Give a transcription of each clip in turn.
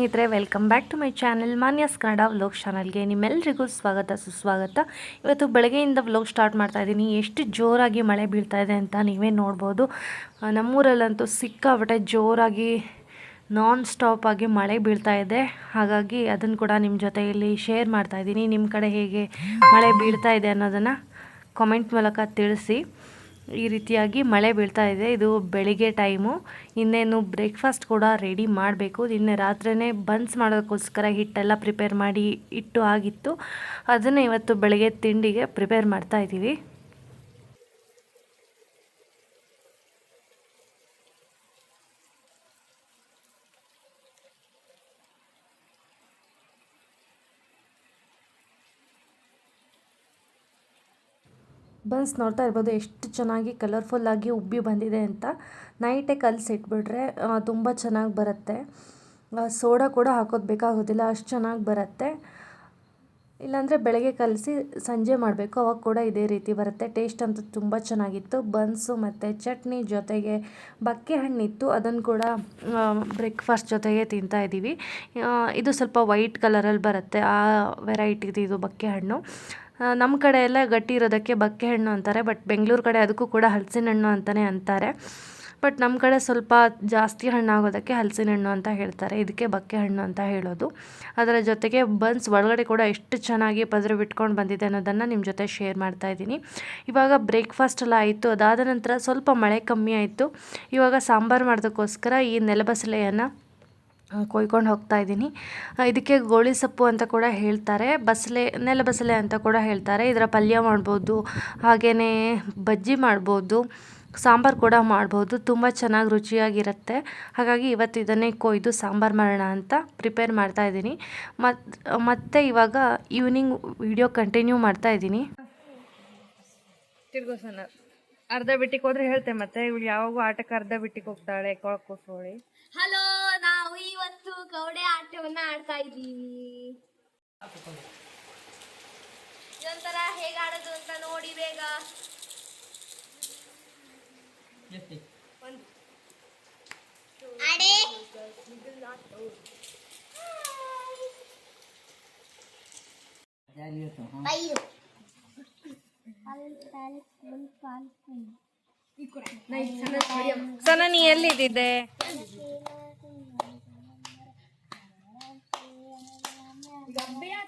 ಸ್ನೇಹಿತರೆ welcome back to my channel Manya's Kannada vlog ಚಾನಲ್ಗೆ ನಿಮ್ಮೆಲ್ಲರಿಗೂ ಸ್ವಾಗತ, ಸುಸ್ವಾಗತ. ಇವತ್ತು ಬೆಳಗ್ಗೆಯಿಂದ ವ್ಲೋಗ್ ಸ್ಟಾರ್ಟ್ ಮಾಡ್ತಾ ಇದ್ದೀನಿ. ಎಷ್ಟು ಜೋರಾಗಿ ಮಳೆ ಬೀಳ್ತಾ ಇದೆ ಅಂತ ನೀವೇ ನೋಡ್ಬೋದು. ನಮ್ಮೂರಲ್ಲಂತೂ ಸಿಕ್ಕಾಪಟ್ಟೆ ಜೋರಾಗಿ ನಾನ್ ಸ್ಟಾಪ್ ಆಗಿ ಮಳೆ ಬೀಳ್ತಾ ಇದೆ. ಹಾಗಾಗಿ ಅದನ್ನು ಕೂಡ ನಿಮ್ಮ ಜೊತೆಯಲ್ಲಿ ಶೇರ್ ಮಾಡ್ತಾ ಇದ್ದೀನಿ. ನಿಮ್ಮ ಕಡೆ ಹೇಗೆ ಮಳೆ ಬೀಳ್ತಾ ಇದೆ ಅನ್ನೋದನ್ನು ಕಾಮೆಂಟ್ ಮೂಲಕ ತಿಳಿಸಿ. ಈ ರೀತಿಯಾಗಿ ಮಳೆ ಬೀಳ್ತಾ ಇದೆ. ಇದು ಬೆಳಿಗ್ಗೆ ಟೈಮು ಇನ್ನೇನು ಬ್ರೇಕ್ಫಾಸ್ಟ್ ಕೂಡ ರೆಡಿ ಮಾಡಬೇಕು. ನಿನ್ನೆ ರಾತ್ರಿನೇ ಬನ್ಸ್ ಮಾಡೋದಕ್ಕೋಸ್ಕರ ಹಿಟ್ಟೆಲ್ಲ ಪ್ರಿಪೇರ್ ಮಾಡಿ ಇಟ್ಟು ಆಗಿತ್ತು. ಅದನ್ನು ಇವತ್ತು ಬೆಳಗ್ಗೆ ತಿಂಡಿಗೆ ಪ್ರಿಪೇರ್ ಮಾಡ್ತಾ ಇದ್ದೀವಿ. ಬನ್ಸ್ ನೋಡ್ತಾ ಇರ್ಬೋದು, ಎಷ್ಟು ಚೆನ್ನಾಗಿ ಕಲರ್ಫುಲ್ಲಾಗಿ ಉಬ್ಬಿ ಬಂದಿದೆ ಅಂತ. ನೈಟೇ ಕಲಸಿಟ್ಬಿಟ್ರೆ ತುಂಬ ಚೆನ್ನಾಗಿ ಬರುತ್ತೆ. ಸೋಡಾ ಕೂಡ ಹಾಕೋದು ಬೇಕಾಗೋದಿಲ್ಲ, ಅಷ್ಟು ಚೆನ್ನಾಗಿ ಬರುತ್ತೆ. ಇಲ್ಲಾಂದರೆ ಬೆಳಗ್ಗೆ ಕಲಸಿ ಸಂಜೆ ಮಾಡಬೇಕು, ಅವಾಗ ಕೂಡ ಇದೇ ರೀತಿ ಬರುತ್ತೆ. ಟೇಸ್ಟ್ ಅಂತೂ ತುಂಬ ಚೆನ್ನಾಗಿತ್ತು. ಬನ್ಸು ಮತ್ತು ಚಟ್ನಿ ಜೊತೆಗೆ ಬಕ್ಕೆ ಹಣ್ಣಿತ್ತು. ಅದನ್ನು ಕೂಡ ಬ್ರೇಕ್ಫಾಸ್ಟ್ ಜೊತೆಗೆ ತಿಂತಾ ಇದ್ದೀವಿ. ಇದು ಸ್ವಲ್ಪ ವೈಟ್ ಕಲರಲ್ಲಿ ಬರುತ್ತೆ, ಆ ವೆರೈಟಿದು ಇದು ಬಕ್ಕೆ ಹಣ್ಣು. ನಮ್ಮ ಕಡೆ ಎಲ್ಲ ಗಟ್ಟಿ ಇರೋದಕ್ಕೆ ಬಕ್ಕೆ ಹಣ್ಣು ಅಂತಾರೆ ಬಟ್ ಬೆಂಗಳೂರು ಕಡೆ ಅದಕ್ಕೂ ಕೂಡ ಹಲಸಿನ ಹಣ್ಣು ಅಂತಲೇ ಅಂತಾರೆ. ಬಟ್ ನಮ್ಮ ಕಡೆ ಸ್ವಲ್ಪ ಜಾಸ್ತಿ ಹಣ್ಣಾಗೋದಕ್ಕೆ ಹಲಸಿನ ಹಣ್ಣು ಅಂತ ಹೇಳ್ತಾರೆ, ಇದಕ್ಕೆ ಬಕ್ಕೆ ಹಣ್ಣು ಅಂತ ಹೇಳೋದು. ಅದರ ಜೊತೆಗೆ ಬನ್ಸ್ ಒಳಗಡೆ ಕೂಡ ಎಷ್ಟು ಚೆನ್ನಾಗಿ ಪದರು ಬಿಟ್ಕೊಂಡು ಬಂದಿದೆ ಅನ್ನೋದನ್ನು ನಿಮ್ಮ ಜೊತೆ ಶೇರ್ ಮಾಡ್ತಾ ಇದ್ದೀನಿ. ಇವಾಗ ಬ್ರೇಕ್ಫಾಸ್ಟ್ ಎಲ್ಲ ಆಯಿತು, ಅದಾದ ನಂತರ ಸ್ವಲ್ಪ ಮಳೆ ಕಮ್ಮಿ ಆಯಿತು. ಇವಾಗ ಸಾಂಬಾರು ಮಾಡೋದಕ್ಕೋಸ್ಕರ ಈ ನೆಲಬಸಲೆಯನ್ನು ಕೊಯ್ಕೊಂಡು ಹೋಗ್ತಾ ಇದ್ದೀನಿ. ಇದಕ್ಕೆ ಗೋಳಿ ಸೊಪ್ಪು ಅಂತ ಕೂಡ ಹೇಳ್ತಾರೆ. ಬಸಳೆ ನೆಲ ಬಸಳೆ ಅಂತ ಕೂಡ ಹೇಳ್ತಾರೆ. ಇದರ ಪಲ್ಯ ಮಾಡ್ಬೋದು ಹಾಗೆಯೇ ಬಜ್ಜಿ ಮಾಡ್ಬೋದು ಸಾಂಬಾರು ಕೂಡ ಮಾಡ್ಬೋದು. ತುಂಬ ಚೆನ್ನಾಗಿ ರುಚಿಯಾಗಿರುತ್ತೆ. ಹಾಗಾಗಿ ಇವತ್ತು ಇದನ್ನೇ ಕೊಯ್ದು ಸಾಂಬಾರು ಮಾಡೋಣ ಅಂತ ಪ್ರಿಪೇರ್ ಮಾಡ್ತಾ ಇದ್ದೀನಿ. ಮತ್ತು ಮತ್ತೆ ಇವಾಗ ಈವ್ನಿಂಗ್ ವಿಡಿಯೋ ಕಂಟಿನ್ಯೂ ಮಾಡ್ತಾ ಇದ್ದೀನಿ. ತಿರ್ಗೋಸನ ಅರ್ಧ ಬಿಟ್ಟಿಗೆ ಹೋದ್ರೆ ಹೇಳ್ತೆ ಮತ್ತೆ. ಇವಳು ಯಾವಾಗೂ ಆಟಕ್ಕೆ ಅರ್ಧ ಬಿಟ್ಟಿಗೆ ಹೋಗ್ತಾಳೆ ಕೊಳಕೋಸೋಳಿ ಹಲೋ ಇವತ್ತು ಕವಡೆ ಆಟವನ್ನ ಆಡ್ತಾ ಇದ್ದೀವಿ. ಇದೊಂಥರ ಹೇಗೆ ಆಡೋದು ಅಂತ ನೋಡಿ ಬೇಗ. ಸನ ನೀ ಎಲ್ಲಿದ್ದಿದ್ದೆ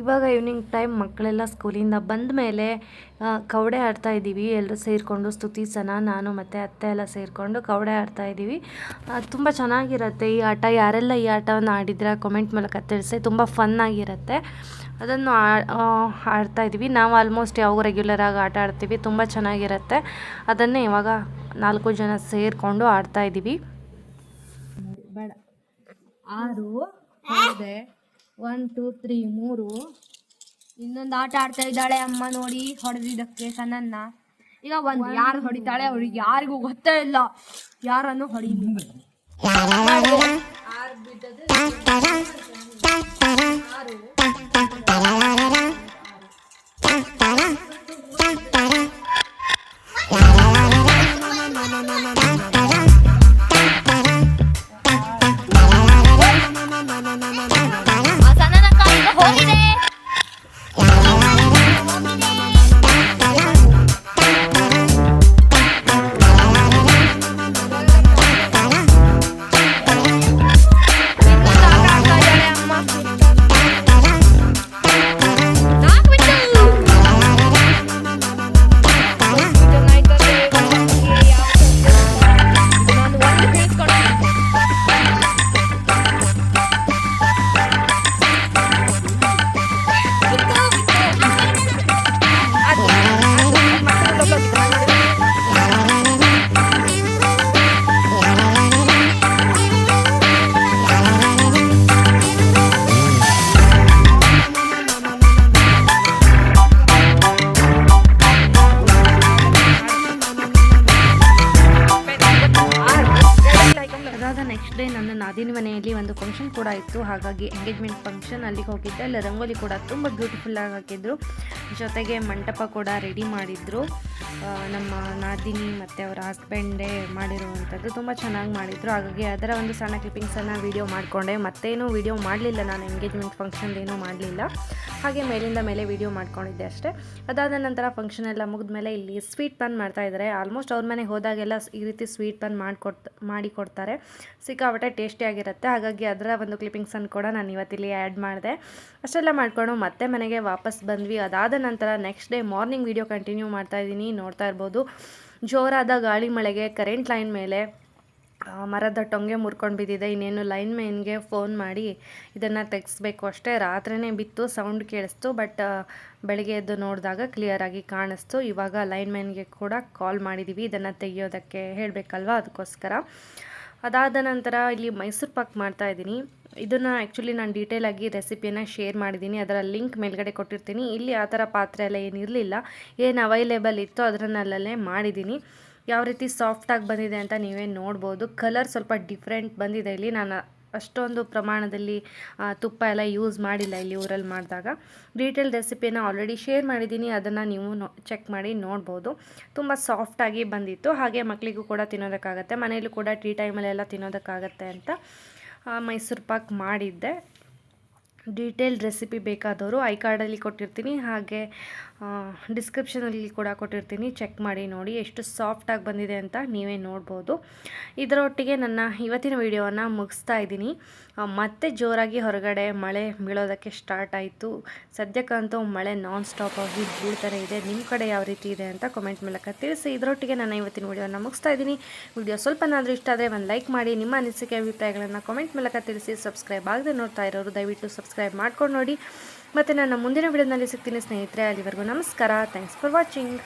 ಇವಾಗ ಈವ್ನಿಂಗ್ ಟೈಮ್ ಮಕ್ಕಳೆಲ್ಲ ಸ್ಕೂಲಿಂದ ಬಂದ ಮೇಲೆ ಕವಡೆ ಆಡ್ತಾ ಇದ್ದೀವಿ. ಎಲ್ಲರೂ ಸೇರಿಕೊಂಡು ಸ್ತುತಿ, ಸನ, ನಾನು ಮತ್ತು ಅತ್ತೆ ಎಲ್ಲ ಸೇರಿಕೊಂಡು ಕವಡೆ ಆಡ್ತಾ ಇದ್ದೀವಿ. ತುಂಬ ಚೆನ್ನಾಗಿರುತ್ತೆ ಈ ಆಟ. ಯಾರೆಲ್ಲ ಈ ಆಟವನ್ನು ಆಡಿದ್ರೆ ಕಮೆಂಟ್ ಮೂಲಕ ತಿಳಿಸಿ. ತುಂಬ ಫನ್ ಆಗಿರುತ್ತೆ. ಅದನ್ನು ಆಡ್ತಾ ಇದ್ದೀವಿ. ನಾವು ಆಲ್ಮೋಸ್ಟ್ ಯಾವಾಗ ರೆಗ್ಯುಲರ್ ಆಗಿ ಆಟ ಆಡ್ತೀವಿ, ತುಂಬ ಚೆನ್ನಾಗಿರುತ್ತೆ. ಅದನ್ನೇ ಇವಾಗ ನಾಲ್ಕು ಜನ ಸೇರಿಕೊಂಡು ಆಡ್ತಾ ಇದ್ದೀವಿ. ಬೇಡ. ಆರು ಒನ್ ಟೂ ತ್ರೀ ಮೂರು. ಇನ್ನೊಂದು ಆಟ ಆಡ್ತಾ ಇದ್ದಾಳೆ ಅಮ್ಮ ನೋಡಿ ಹೊಡೆದಿದ್ದಕ್ಕೆ ಸನನ್ನ. ಈಗ ಒಂದು ಯಾರು ಹೊಡಿತಾಳೆ ಅವ್ರಿಗೆ ಯಾರಿಗೂ ಗೊತ್ತೇ ಇಲ್ಲ. ಯಾರನ್ನು ಹೊಡಿಲಿ? ನೆಕ್ಸ್ಟ್ ನನ್ನ ನಾದಿನ ಮನೆಯಲ್ಲಿ ಒಂದು ಫಂಕ್ಷನ್ ಕೂಡ ಇತ್ತು. ಹಾಗಾಗಿ ಎಂಗೇಜ್ಮೆಂಟ್ ಫಂಕ್ಷನ್ ಅಲ್ಲಿಗೆ ಹೋಗಿದ್ದೆ. ಅಲ್ಲಿ ರಂಗೋಲಿ ಕೂಡ ತುಂಬ ಬ್ಯೂಟಿಫುಲ್ಲಾಗಿ ಹಾಕಿದ್ರು. ಜೊತೆಗೆ ಮಂಟಪ ಕೂಡ ರೆಡಿ ಮಾಡಿದ್ರು. ನಮ್ಮ ನಾದಿನಿ ಮತ್ತು ಅವರ ಹಸ್ಬೆಂಡೇ ಮಾಡಿರುವಂಥದ್ದು ತುಂಬ ಚೆನ್ನಾಗಿ ಮಾಡಿದರು. ಹಾಗಾಗಿ ಅದರ ಒಂದು ಸಣ್ಣ ಕ್ಲಿಪ್ಪಿಂಗ್ಸನ್ನು ವೀಡಿಯೋ ಮಾಡಿಕೊಂಡೆ. ಮತ್ತೇನು ವೀಡಿಯೋ ಮಾಡಲಿಲ್ಲ ನಾನು ಎಂಗೇಜ್ಮೆಂಟ್ ಫಂಕ್ಷನ್ದೇನೂ ಮಾಡಲಿಲ್ಲ. ಹಾಗೆ ಮೇಲಿಂದ ಮೇಲೆ ವೀಡಿಯೋ ಮಾಡ್ಕೊಂಡಿದ್ದೆ ಅಷ್ಟೇ. ಅದಾದ ನಂತರ ಫಂಕ್ಷನ್ ಎಲ್ಲ ಮುಗಿದ್ಮೇಲೆ ಇಲ್ಲಿ ಸ್ವೀಟ್ ಪನ್ ಮಾಡ್ತಾ ಇದ್ದಾರೆ. ಆಲ್ಮೋಸ್ಟ್ ಅವ್ರ ಮನೆಗೆ ಹೋದಾಗೆಲ್ಲ ಈ ರೀತಿ ಸ್ವೀಟ್ ಪನ್ ಮಾಡಿಕೊಡ್ತ, ಮಾಡಿಕೊಡ್ತಾರೆ. ಸಿಕ್ಕಾಪಟ್ಟೆ ಟೇಸ್ಟಿಯಾಗಿರುತ್ತೆ ಹಾಗಾಗಿ ಅದರ ಒಂದು ಕ್ಲಿಪ್ಪಿಂಗ್ಸನ್ನು ಕೂಡ ನಾನು ಇವತ್ತಿಲ್ಲಿ ಆ್ಯಡ್ ಮಾಡಿದೆ. ಅಷ್ಟೆಲ್ಲ ಮಾಡಿಕೊಂಡು ಮತ್ತೆ ಮನೆಗೆ ವಾಪಸ್ ಬಂದ್ವಿ. ಅದಾದ ನಂತರ next day morning video continue ಮಾಡ್ತಾ ಇದ್ದೀನಿ, ನೋಡ್ತಾ ಇರ್ಬೋದು. ಜೋರಾದ ಗಾಳಿ ಮಳೆಗೆ ಕರೆಂಟ್ ಲೈನ್ ಮೇಲೆ ಮರದ ಟೊಂಗೆ ಮುರ್ಕೊಂಡು ಬಿದ್ದಿದೆ. ಇನ್ನೇನು ಲೈನ್ ಮೇನ್ಗೆ ಫೋನ್ ಮಾಡಿ ಇದನ್ನು ತೆಗೆಸ್ಬೇಕು ಅಷ್ಟೇ. ರಾತ್ರಿನೇ ಬಿತ್ತು ಸೌಂಡ್ ಕೇಳಿಸ್ತು ಬಟ್ ಬೆಳಗ್ಗೆ ಎದ್ದು ನೋಡಿದಾಗ ಕ್ಲಿಯರಾಗಿ ಕಾಣಿಸ್ತು. ಇವಾಗ ಲೈನ್ ಮ್ಯಾನ್ಗೆ ಕೂಡ ಕಾಲ್ ಮಾಡಿದ್ದೀವಿ ಇದನ್ನು ತೆಗಿಯೋದಕ್ಕೆ ಹೇಳಬೇಕಲ್ವ? ಅದಕ್ಕೋಸ್ಕರ. ಅದಾದ ನಂತರ ಇಲ್ಲಿ ಮೈಸೂರು ಪಾಕ್ ಮಾಡ್ತಾ ಇದ್ದೀನಿ. ಇದನ್ನು ಆ್ಯಕ್ಚುಲಿ ನಾನು ಡೀಟೇಲಾಗಿ ರೆಸಿಪಿಯನ್ನು ಶೇರ್ ಮಾಡಿದ್ದೀನಿ. ಅದರ ಲಿಂಕ್ ಮೇಲ್ಗಡೆ ಕೊಟ್ಟಿರ್ತೀನಿ. ಇಲ್ಲಿ ಆ ಥರ ಪಾತ್ರೆ ಎಲ್ಲ ಏನಿರಲಿಲ್ಲ ಏನು ಅವೈಲೇಬಲ್ ಇತ್ತು ಅದರನ್ನಲ್ಲೇ ಮಾಡಿದ್ದೀನಿ. ಯಾವ ರೀತಿ ಸಾಫ್ಟಾಗಿ ಬಂದಿದೆ ಅಂತ ನೀವೇ ನೋಡ್ಬೋದು. ಕಲರ್ ಸ್ವಲ್ಪ ಡಿಫ್ರೆಂಟ್ ಬಂದಿದೆ ಇಲ್ಲಿ. ನಾನು ಅಷ್ಟೊಂದು ಪ್ರಮಾಣದಲ್ಲಿ ತುಪ್ಪ ಎಲ್ಲ ಯೂಸ್ ಮಾಡಿಲ್ಲ ಇಲ್ಲಿ ಊರಲ್ಲಿ ಮಾಡಿದಾಗ. ಡೀಟೇಲ್ ರೆಸಿಪಿನ ಆಲ್ರೆಡಿ ಶೇರ್ ಮಾಡಿದ್ದೀನಿ, ಅದನ್ನು ನೀವು ಚೆಕ್ ಮಾಡಿ ನೋಡ್ಬೋದು. ತುಂಬ ಸಾಫ್ಟಾಗಿ ಬಂದಿತ್ತು. ಹಾಗೆ ಮಕ್ಕಳಿಗೂ ಕೂಡ ತಿನ್ನೋದಕ್ಕಾಗತ್ತೆ. ಮನೆಯಲ್ಲೂ ಕೂಡ ಟೀ ಟೈಮಲ್ಲೆಲ್ಲ ತಿನ್ನೋದಕ್ಕಾಗತ್ತೆ ಅಂತ ಮೈಸೂರು ಪಾಕ್ ಮಾಡಿದ್ದೆ. ಡೀಟೇಲ್ ರೆಸಿಪಿ ಬೇಕಾದವರು ಐ ಕಾರ್ಡಲ್ಲಿ ಕೊಟ್ಟಿರ್ತೀನಿ. ಹಾಗೆ ಡಿಸ್ಕ್ರಿಪ್ಷನಲ್ಲಿ ಕೂಡ ಕೊಟ್ಟಿರ್ತೀನಿ. ಚೆಕ್ ಮಾಡಿ ನೋಡಿ. ಎಷ್ಟು ಸಾಫ್ಟಾಗಿ ಬಂದಿದೆ ಅಂತ ನೀವೇ ನೋಡ್ಬೋದು. ಇದರೊಟ್ಟಿಗೆ ನನ್ನ ಇವತ್ತಿನ ವಿಡಿಯೋವನ್ನು ಮುಗಿಸ್ತಾ ಇದ್ದೀನಿ. ಮತ್ತೆ ಜೋರಾಗಿ ಹೊರಗಡೆ ಮಳೆ ಬೀಳೋದಕ್ಕೆ ಸ್ಟಾರ್ಟ್ ಆಯಿತು. ಸದ್ಯಕ್ಕಂತೂ ಮಳೆ ನಾನ್ ಸ್ಟಾಪ್ ಆಗಿ ಬೀಳ್ತಾನೆ ಇದೆ. ನಿಮ್ಮ ಕಡೆ ಯಾವ ರೀತಿ ಇದೆ ಅಂತ ಕಮೆಂಟ್ ಮೂಲಕ ತಿಳಿಸಿ. ಇದರೊಟ್ಟಿಗೆ ನಾನು ಇವತ್ತಿನ ವಿಡಿಯೋನ ಮುಗಿಸ್ತಾ ಇದ್ದೀನಿ. ವಿಡಿಯೋ ಸ್ವಲ್ಪನಾದರೂ ಇಷ್ಟ ಆದರೆ ಒಂದು ಲೈಕ್ ಮಾಡಿ. ನಿಮ್ಮ ಅನಿಸಿಕೆ, ಅಭಿಪ್ರಾಯಗಳನ್ನು ಕಮೆಂಟ್ ಮೂಲಕ ತಿಳಿಸಿ. ಸಬ್ಸ್ಕ್ರೈಬ್ ಆಗದೆ ನೋಡ್ತಾ ಇರೋರು ದಯವಿಟ್ಟು ಸಬ್ಸ್ಕ್ರೈಬ್ ಮಾಡ್ಕೊಂಡು ನೋಡಿ. ಮತ್ತು ನನ್ನ ಮುಂದಿನ ವಿಡಿಯೋನಲ್ಲಿ ಸಿಗ್ತೀನಿ ಸ್ನೇಹಿತರೆ ಅಲ್ಲಿವರೆಗೂ ನಮಸ್ಕಾರ. Thanks for watching